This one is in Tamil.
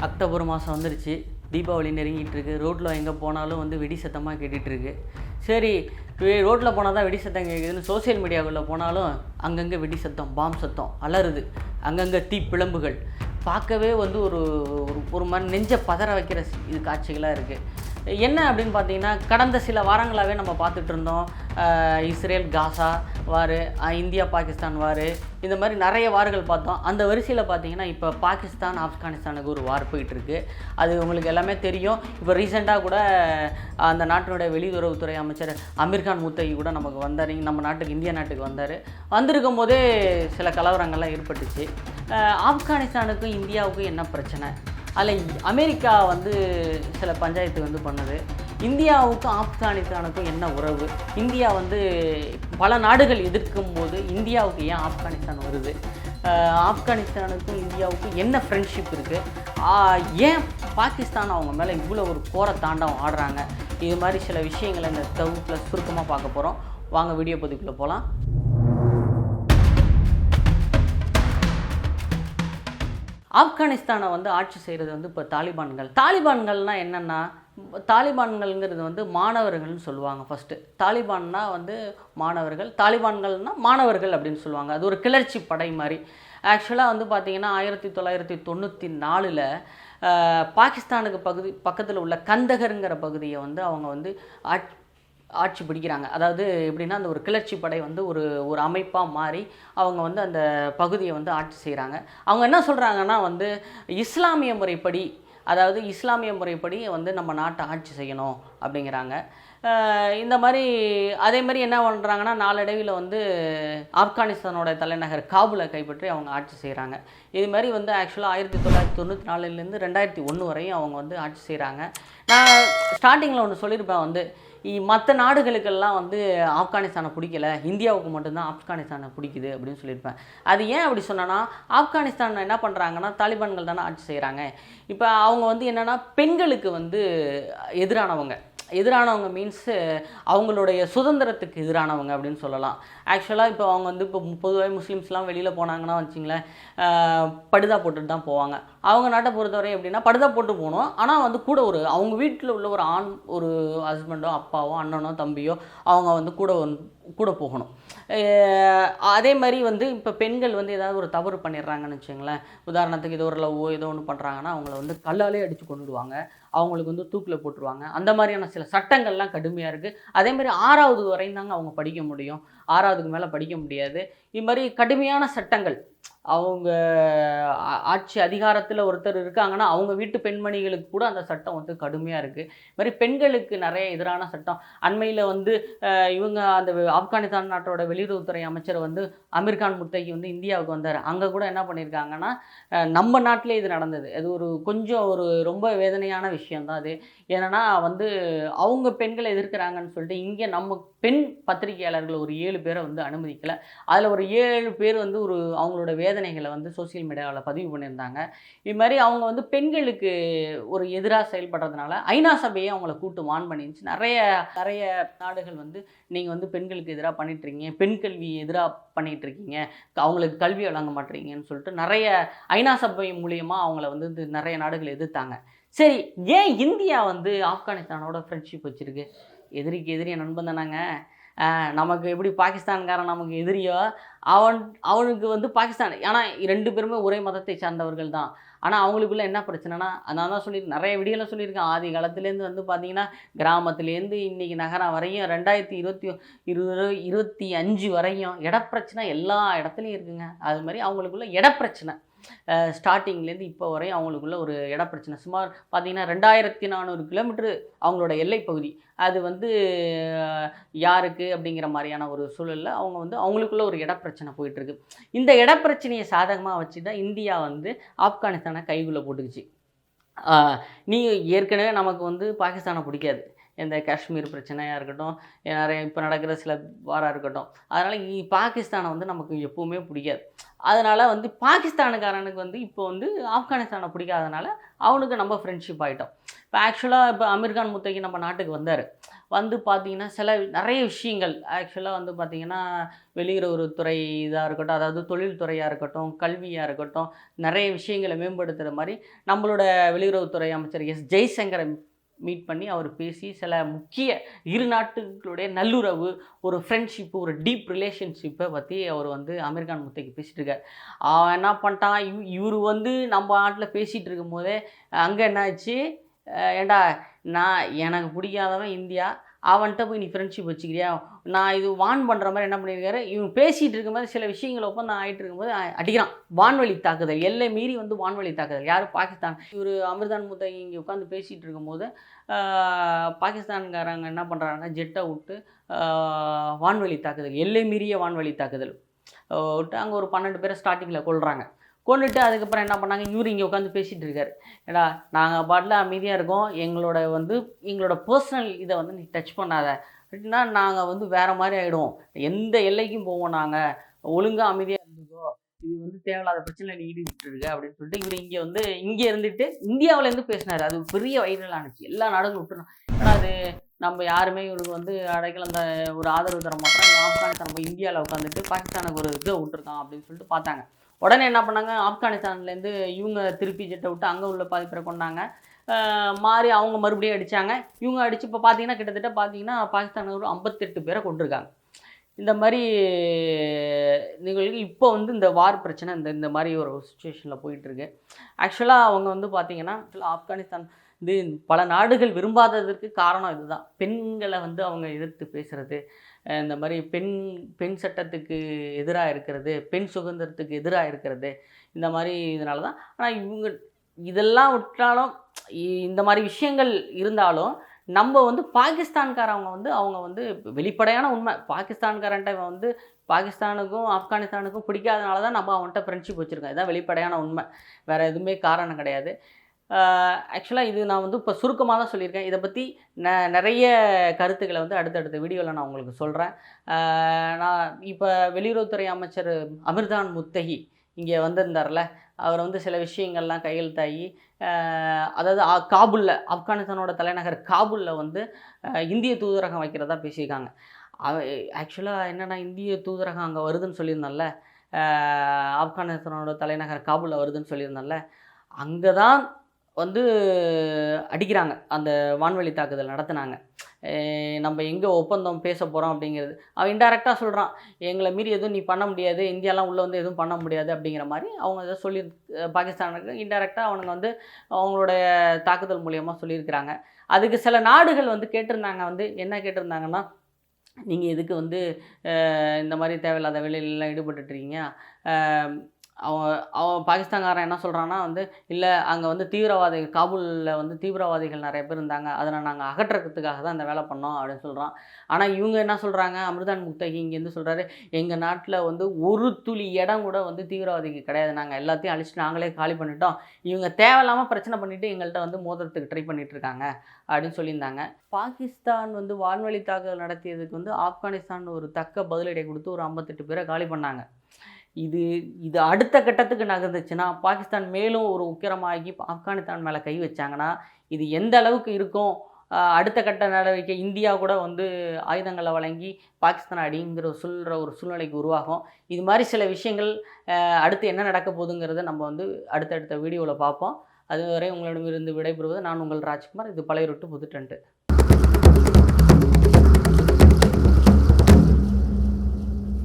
அக்டோபர் மாதம் வந்துருச்சு. தீபாவளி நெருங்கிட்டு இருக்கு ரோட்டில் எங்கே போனாலும் வந்து வெடி சத்தமாக கேட்டுட்ருக்கு சரி ரோட்டில் போனால் தான் வெடி சத்தம் கேட்குதுன்னு சோஷியல் மீடியாக்குள்ளே போனாலும் அங்கங்கே வெடி சத்தம் பாம் சத்தம் அலறுது. அங்கங்கே தீ பிளம்புகள். பார்க்கவே வந்து ஒரு ஒரு- மாதிரி நெஞ்சை பதற வைக்கிற இது காட்சிகளாக இருக்குது என்ன அப்படின்னு பார்த்தீங்கன்னா கடந்த சில வாரங்களாகவே நம்ம பார்த்துட்டு இருந்தோம். Israel Gaza war India Pakistan war இந்த மாதிரி நிறைய வார்கள் பார்த்தோம். அந்த வரிசையில் பார்த்தீங்கன்னா இப்போ பாகிஸ்தான் ஆப்கானிஸ்தானுக்கு ஒரு வார் போயிட்டுருக்கு. அது உங்களுக்கு எல்லாமே தெரியும். இப்போ ரீசெண்டாக கூட அந்த நாட்டினுடைய வெளியுறவுத்துறை அமைச்சர் அமீர்கான் முத்தகி கூட நமக்கு வந்தார். நம்ம நாட்டுக்கு இந்திய நாட்டுக்கு வந்தார். வந்திருக்கும் போதே சில கலவரங்கள்லாம் ஏற்பட்டுச்சு. ஆப்கானிஸ்தானுக்கும் இந்தியாவுக்கும் என்ன பிரச்சனை? அதில் அமெரிக்கா வந்து சில பஞ்சாயத்து வந்து பண்ணுது. இந்தியாவுக்கும் ஆப்கானிஸ்தானுக்கும் என்ன உறவு? இந்தியா வந்து பல நாடுகள் எதிர்க்கும் போது இந்தியாவுக்கு ஏன் ஆப்கானிஸ்தான் வருது? ஆப்கானிஸ்தானுக்கும் இந்தியாவுக்கும் என்ன ஃப்ரெண்ட்ஷிப் இருக்குது ஏன் பாகிஸ்தான் அவங்க மேலே இவ்வளோ ஒரு கோர தாண்டவம் ஆடுறாங்க? இது மாதிரி சில விஷயங்களை இந்த தொகுப்பில் சுருக்கமாக பார்க்க போகிறோம் வாங்க வீடியோ பதிவுக்குள்ளே போகலாம் ஆப்கானிஸ்தானை வந்து ஆட்சி செய்கிறது வந்து இப்போ தாலிபான்கள். தாலிபான்கள்னால் என்னென்னா தாலிபான்கள்ங்கிறது வந்து மாணவர்கள்னு சொல்லுவாங்க ஃபஸ்ட்டு தாலிபான்னா வந்து மாணவர்கள். தாலிபான்கள்னால் மாணவர்கள் அப்படின்னு சொல்லுவாங்க. அது ஒரு கிளர்ச்சி படை மாதிரி. ஆக்சுவலாக வந்து பார்த்திங்கன்னா ஆயிரத்தி தொள்ளாயிரத்தி தொண்ணூற்றி நாலில் பாகிஸ்தானுக்கு பகுதி பக்கத்தில் உள்ள கந்தகருங்கிற பகுதியை வந்து அவங்க வந்து ஆட்சி பிடிக்கிறாங்க. அதாவது எப்படின்னா அந்த ஒரு கிளர்ச்சி படை வந்து ஒரு ஒரு அமைப்பாக மாறி அவங்க வந்து அந்த பகுதியை வந்து ஆட்சி செய்கிறாங்க அவங்க என்ன சொல்கிறாங்கன்னா வந்து இஸ்லாமிய முறைப்படி அதாவது இஸ்லாமிய முறைப்படி வந்து நம்ம நாட்டை ஆட்சி செய்யணும் அப்படிங்கிறாங்க. இந்த மாதிரி அதே மாதிரி என்ன பண்ணுறாங்கன்னா நாளடைவில் வந்து ஆப்கானிஸ்தானோட தலைநகர் காபூலை கைப்பற்றி அவங்க ஆட்சி செய்கிறாங்க இது மாதிரி வந்து ஆக்சுவலாக ஆயிரத்தி தொள்ளாயிரத்தி தொண்ணூற்றி நாலுலேருந்து ரெண்டாயிரத்தி ஒன்று வரையும் அவங்க வந்து ஆட்சி செய்கிறாங்க நான் ஸ்டார்டிங்கில் ஒன்று சொல்லியிருப்பேன் வந்து மற்ற நாடுகளுக்கெல்லாம் வந்து ஆப்கானிஸ்தானை பிடிக்கல. இந்தியாவுக்கு மட்டும்தான் ஆப்கானிஸ்தானை பிடிக்குது அப்படின்னு சொல்லியிருப்பேன். அது ஏன் அப்படி சொன்னேன்னா ஆப்கானிஸ்தான் என்ன பண்ணுறாங்கன்னா தாலிபான்கள் தானே ஆட்சி செய்கிறாங்க இப்போ அவங்க வந்து என்னென்னா பெண்களுக்கு வந்து எதிரானவங்க. எதிரானவங்க மீன்ஸு அவங்களுடைய சுதந்திரத்துக்கு எதிரானவங்க அப்படின்னு சொல்லலாம். ஆக்சுவலாக இப்போ அவங்க வந்து இப்போ பொதுவாக முஸ்லீம்ஸ்லாம் வெளியில் போனாங்கன்னா வச்சிங்களேன் படுதா போட்டுட்டு தான் போவாங்க. அவங்க நாட்டை பொறுத்தவரை எப்படின்னா படுதா போட்டு போகணும். ஆனால் வந்து கூட ஒரு அவங்க வீட்டில் உள்ள ஒரு ஆண் ஒரு ஹஸ்பண்டோ அப்பாவோ அண்ணனோ தம்பியோ அவங்க வந்து கூட வந்து கூட போகணும். அதே மாதிரி வந்து இப்போ பெண்கள் வந்து ஏதாவது ஒரு தவறு பண்ணிடுறாங்கன்னு வச்சுங்களேன். உதாரணத்துக்கு ஏதோ ஒரு லவ்வோ ஏதோ ஒன்று பண்ணுறாங்கன்னா அவங்கள வந்து கல்லாலே அடித்து கொண்டுடுவாங்க அவங்களுக்கு வந்து தூக்கில் போட்டுருவாங்க. அந்த மாதிரியான சில சட்டங்கள்லாம் கடுமையாக இருக்குது அதே மாதிரி ஆறாவது வரையும் தாங்க அவங்க படிக்க முடியும். ஆறாவதுக்கு மேலே படிக்க முடியாது. இது மாதிரி கடுமையான சட்டங்கள். அவங்க ஆட்சி அதிகாரத்தில் ஒருத்தர் இருக்காங்கன்னா அவங்க வீட்டு பெண்மணிகளுக்கு கூட அந்த சட்டம் வந்து கடுமையாக இருக்குது இது மாதிரி பெண்களுக்கு நிறைய எதிரான சட்டம். அண்மையில் வந்து இவங்க அந்த ஆப்கானிஸ்தான் நாட்டோட வெளியுறவுத்துறை அமைச்சர் வந்து அமீர்கான் முத்தகி வந்து இந்தியாவுக்கு வந்தார். அங்கே கூட என்ன பண்ணியிருக்காங்கன்னா நம்ம நாட்டிலே இது நடந்தது. அது ஒரு கொஞ்சம் ஒரு ரொம்ப வேதனையான விஷயம்தான் அது. ஏன்னா வந்து அவங்க பெண்களை எதிர்க்கிறாங்கன்னு சொல்லிட்டு இங்கே நம்ம பெண் பத்திரிகையாளர்கள் ஒரு ஏழு பேரை வந்து அனுமதிக்கலை. அதில் ஒரு ஏழு பேர் வந்து ஒரு அவங்களோட வேதனைகளை வந்து சோஷியல் மீடியாவில் பதிவு பண்ணியிருந்தாங்க. இது மாதிரி அவங்க வந்து பெண்களுக்கு ஒரு எதிராக செயல்படுறதுனால ஐநா சபையை அவங்கள கூட்டு வான் பண்ணிருந்துச்சு. நிறைய நிறைய நாடுகள் வந்து நீங்கள் வந்து பெண்களுக்கு எதிராக பண்ணிட்டுருக்கீங்க. பெண் கல்வி எதிராக பண்ணிகிட்ருக்கீங்க அவங்களுக்கு கல்வி வழங்க மாட்டீங்கன்னு சொல்லிட்டு நிறைய ஐநா சபை மூலியமாக அவங்கள வந்து நிறைய நாடுகள் எதிர்த்தாங்க. சரி ஏன் இந்தியா வந்து ஆப்கானிஸ்தானோட ஃப்ரெண்ட்ஷிப் வச்சுருக்கு? எதிரிக்கு எதிரிய நண்பன் தானாங்க. நமக்கு எப்படி பாகிஸ்தான்காரன் நமக்கு எதிரியோ அவன் அவனுக்கு வந்து பாகிஸ்தான். ஏன்னா ரெண்டு பேருமே ஒரே மதத்தை சார்ந்தவர்கள் தான். ஆனால் அவங்களுக்குள்ள என்ன பிரச்சனைனா நான் தான் சொல்லி நிறைய விடியெல்லாம் சொல்லியிருக்கேன். ஆதி காலத்துலேருந்து வந்து பார்த்தீங்கன்னா கிராமத்துலேருந்து இன்றைக்கி நகரம் வரையும் ரெண்டாயிரத்தி இருபத்தி இருபது இருபத்தி அஞ்சு வரையும் இடப்பிரச்சனை எல்லா இடத்துலையும் இருக்குங்க. அது மாதிரி அவங்களுக்குள்ள இடப்பிரச்சனை ஸ்டார்டிங்லேருந்து இப்போ வரையும் அவங்களுக்குள்ள ஒரு இட பிரச்சனை சுமார் பார்த்திங்கன்னா ரெண்டாயிரத்தி நானூறு கிலோமீட்டர் அவங்களோட எல்லை பகுதி. அது வந்து யாருக்கு அப்படிங்கிற மாதிரியான ஒரு சூழலில் அவங்க வந்து அவங்களுக்குள்ள ஒரு இடப்பிரச்சனை போயிட்டுருக்கு. இந்த இடப்பிரச்சனையை சாதகமாக வச்சு தான் இந்தியா வந்து ஆப்கானிஸ்தானை கைக்குள்ளே போட்டுக்குச்சு. நீ ஏற்கனவே நமக்கு வந்து பாகிஸ்தானை பிடிக்காது. இந்த காஷ்மீர் பிரச்சனையாக இருக்கட்டும் நிறைய இப்போ நடக்கிற சில வாராக இருக்கட்டும். அதனால் பாகிஸ்தானை வந்து நமக்கு எப்போவுமே பிடிக்காது. அதனால் வந்து பாகிஸ்தானுக்காரனுக்கு வந்து இப்போ வந்து ஆப்கானிஸ்தானை பிடிக்காதனால அவனுக்கு நம்ம ஃப்ரெண்ட்ஷிப் ஆகிட்டோம் இப்போ ஆக்சுவலாக இப்போ அமீர்கான் முத்தகி நம்ம நாட்டுக்கு வந்தார். வந்து பார்த்தீங்கன்னா சில நிறைய விஷயங்கள். ஆக்சுவலாக வந்து பார்த்திங்கன்னா வெளியுறவுத்துறை இதாக இருக்கட்டும் அதாவது தொழில்துறையாக இருக்கட்டும் கல்வியாக இருக்கட்டும் நிறைய விஷயங்களை மேம்படுத்துகிற மாதிரி நம்மளோட வெளியுறவுத்துறை அமைச்சர் எஸ் ஜெய்சங்கரை மீட் பண்ணி அவர் பேசி சில முக்கிய இரு நாட்டுகளுடைய நல்லுறவு ஒரு ஃப்ரெண்ட்ஷிப்பு ஒரு டீப் ரிலேஷன்ஷிப்பை பற்றி அவர் வந்து அமெரிக்கான் முத்தைக்கு பேசிகிட்டு இருக்கார் அவன் என்ன பண்ணிட்டான்? இவ் இவர் வந்து நம்ம நாட்டில் பேசிகிட்டு இருக்கும்போதே அங்கே என்னாச்சு? ஏண்டா நான் எனக்கு பிடிக்காதவன் இந்தியா அவன்கிட்ட போய் நீ ஃப்ரெண்ட்ஷிப் வச்சுக்கிறியா? நான் இது வான் பண்ணுற மாதிரி என்ன பண்ணியிருக்காரு இவன் பேசிகிட்டு இருக்கும்போது சில விஷயங்கள் ஒப்பந்தம் ஆகிட்டு இருக்கும்போது அடிக்கிறான். வான்வழி தாக்குதல். எல்லை மீறி வந்து வான்வழி தாக்குதல். யார்? பாகிஸ்தான். இவர் அமிர்தான் மூத்த இங்கே உட்காந்து பேசிகிட்டு இருக்கும்போது பாகிஸ்தான்காரங்க என்ன பண்ணுறாங்க ஜெட்டை விட்டு வான்வழி தாக்குதல். எல்லை மீறிய வான்வழி தாக்குதல். விட்டு அங்கே ஒரு பன்னெண்டு பேரை ஸ்டார்டிங்கில் கொள்கிறாங்க கொண்டுட்டு அதுக்கப்புறம் என்ன பண்ணாங்க? இவர் இங்கே உட்காந்து பேசிகிட்டு இருக்காரு. ஏடா நாங்கள் பாட்டில் அமைதியாக இருக்கோம். எங்களோட வந்து எங்களோட பர்சனல் இதை வந்து நீ டச் பண்ணாத. அப்படின்னா நாங்கள் வந்து வேறு மாதிரி ஆகிடுவோம் எந்த எல்லைக்கும் போவோம் நாங்கள் ஒழுங்காக அமைதியாக இருந்துக்கோ. இது வந்து தேவையில்லாத பிரச்சனை நீ ஈடுபட்டு இருக்க அப்படின்னு சொல்லிட்டு இவர் இங்கே வந்து இங்கே இருந்துட்டு இந்தியாவிலேருந்து பேசினார். அது பெரிய வைரல் ஆனிச்சு எல்லா நாடுகளும் விட்டுரும். ஏன்னா அது நம்ம யாருமே இவருக்கு வந்து அடைக்கல அந்த ஒரு ஆதரவு தர மாட்டோம். ஆப்கானிஸ்தான் நம்ம இந்தியாவில் உட்காந்துட்டு பாகிஸ்தானுக்கு ஒரு இதை விட்டுருக்கான் அப்படின்னு சொல்லிட்டு பார்த்தாங்க. உடனே என்ன பண்ணாங்க? ஆப்கானிஸ்தான்லேருந்து இவங்க திருப்பி ஜெட்டை விட்டு அங்கே உள்ள பாதி பேரை கொண்டாங்க மாறி அவங்க மறுபடியும் அடித்தாங்க இவங்க அடித்து இப்போ பார்த்தீங்கன்னா கிட்டத்தட்ட பார்த்தீங்கன்னா பாகிஸ்தான் ஒரு ஐம்பத்தெட்டு பேரை கொண்டிருக்காங்க இந்த மாதிரி நிகழ்வு இப்போ வந்து இந்த வார் பிரச்சனை இந்த இந்த மாதிரி ஒரு சுச்சுவேஷனில் போயிட்டுருக்கு. ஆக்சுவலாக அவங்க வந்து பார்த்திங்கன்னா ஆப்கானிஸ்தான் இது பல நாடுகள் விரும்பாததற்கு காரணம் இதுதான். பெண்களை வந்து அவங்க எதிர்த்து பேசுகிறது இந்த மாதிரி பெண் பெண் சட்டத்துக்கு எதிராக இருக்கிறது பெண் சுதந்திரத்துக்கு எதிராக இருக்கிறது இந்த மாதிரி இதனால தான். ஆனால் இவங்க இதெல்லாம் விட்டாலும் இ- இந்த மாதிரி விஷயங்கள் இருந்தாலும் நம்ம வந்து பாகிஸ்தான்காரவங்க வந்து அவங்க வந்து வெளிப்படையான உண்மை. பாகிஸ்தான்காரன்ட்ட இவன் வந்து பாகிஸ்தானுக்கும் ஆப்கானிஸ்தானுக்கும் பிடிக்காதனால தான் நம்ம அவன்கிட்ட ஃப்ரெண்ட்ஷிப் வச்சுருக்கோம். இதுதான் வெளிப்படையான உண்மை. வேறு எதுவுமே காரணம் கிடையாது. ஆக்சுவலாக இது நான் வந்து இப்போ சுருக்கமாக தான் சொல்லியிருக்கேன். இதை பற்றி ந நிறைய கருத்துக்களை வந்து அடுத்தடுத்த வீடியோவில் நான் உங்களுக்கு சொல்கிறேன் நான் இப்போ வெளியுறவுத்துறை அமைச்சர் அமிர்தான் முத்தகி இங்கே வந்திருந்தார்ல. அவர் வந்து சில விஷயங்கள்லாம் கையெழுத்தாகி அதாவது ஆ- காபூலில் ஆப்கானிஸ்தானோட தலைநகர் காபூலில் வந்து இந்திய தூதரகம் வைக்கிறதா பேசியிருக்காங்க. ஆக்சுவலாக என்னென்னா இந்திய தூதரகம் அங்கே வருதுன்னு சொல்லியிருந்தேன்ல. ஆப்கானிஸ்தானோட தலைநகர் காபூலில் வருதுன்னு சொல்லியிருந்தேன்ல. அங்கே தான் வந்து அடிக்கிறாங்க. அந்த வான்வழி தாக்குதல் நடத்துனாங்க. நம்ம எங்கே ஒப்பந்தம் பேச போகிறோம் அப்படிங்கிறது. அவன் இன்டெரக்டாக சொல்கிறான் எங்களை மீறி எதுவும் நீ பண்ண முடியாது. இந்தியாலாம் உள்ளே வந்து எதுவும் பண்ண முடியாது. அப்படிங்கிற மாதிரி அவங்க இதை சொல்லி பாகிஸ்தானுக்கு இன்டெரக்டாக அவனுங்க வந்து அவங்களுடைய தாக்குதல் மூலியமாக சொல்லியிருக்கிறாங்க. அதுக்கு சில நாடுகள் வந்து கேட்டிருந்தாங்க வந்து என்ன கேட்டிருந்தாங்கன்னா நீங்கள் எதுக்கு வந்து இந்த மாதிரி தேவையில்லாத வேலையிலலாம் ஈடுபட்டுட்ருக்கீங்க அவன் அவன் பாகிஸ்தான்காரன் என்ன சொல்கிறான்னா வந்து இல்லை அங்கே வந்து தீவிரவாதிகள் காபூலில் வந்து தீவிரவாதிகள் நிறைய பேர் இருந்தாங்க. அதனை நாங்கள் அகற்றுறதுக்காக தான் இந்த வேலை பண்ணோம் அப்படின்னு சொல்கிறான் ஆனால் இவங்க என்ன சொல்கிறாங்க அமிர்தான் முக்தகி இங்கேருந்து சொல்கிறாரு எங்கள் நாட்டில் வந்து ஒரு துளி இடம் கூட வந்து தீவிரவாதிக்கு கிடையாது. நாங்கள் எல்லாத்தையும் அழிச்சு நாங்களே காலி பண்ணிட்டோம். இவங்க தேவையில்லாமல் பிரச்சனை பண்ணிவிட்டு எங்கள்கிட்ட வந்து மோதிரத்துக்கு ட்ரை பண்ணிகிட்ருக்காங்க இருக்காங்க அப்படின்னு சொல்லியிருந்தாங்க. பாகிஸ்தான் வந்து வான்வழி தாக்குதல் நடத்தியதுக்கு வந்து ஆப்கானிஸ்தான் ஒரு தக்க பதிலடை கொடுத்து ஒரு ஐம்பத்தெட்டு பேரை காலி பண்ணாங்க. இது இது அடுத்த கட்டத்துக்கு நகர்ந்துச்சுன்னா பாகிஸ்தான் மேலும் ஒரு உக்கிரமாகி ஆப்கானிஸ்தான் மேலே கை வச்சாங்கன்னா இது எந்த அளவுக்கு இருக்கும்? அடுத்த கட்ட நடவடிக்கை இந்தியா கூட வந்து ஆயுதங்களை வழங்கி பாகிஸ்தான் அடிங்கிற சொல்கிற ஒரு சூழ்நிலைக்கு உருவாகும். இது மாதிரி சில விஷயங்கள் அடுத்து என்ன நடக்க போகுதுங்கிறத நம்ம வந்து அடுத்தடுத்த வீடியோவில் பார்ப்போம். அதுவரை உங்களிடமிருந்து விடைபெறுவது நான் உங்கள் ராஜ்குமார். இது பழைய ரொட்டு புது டென்ட்டு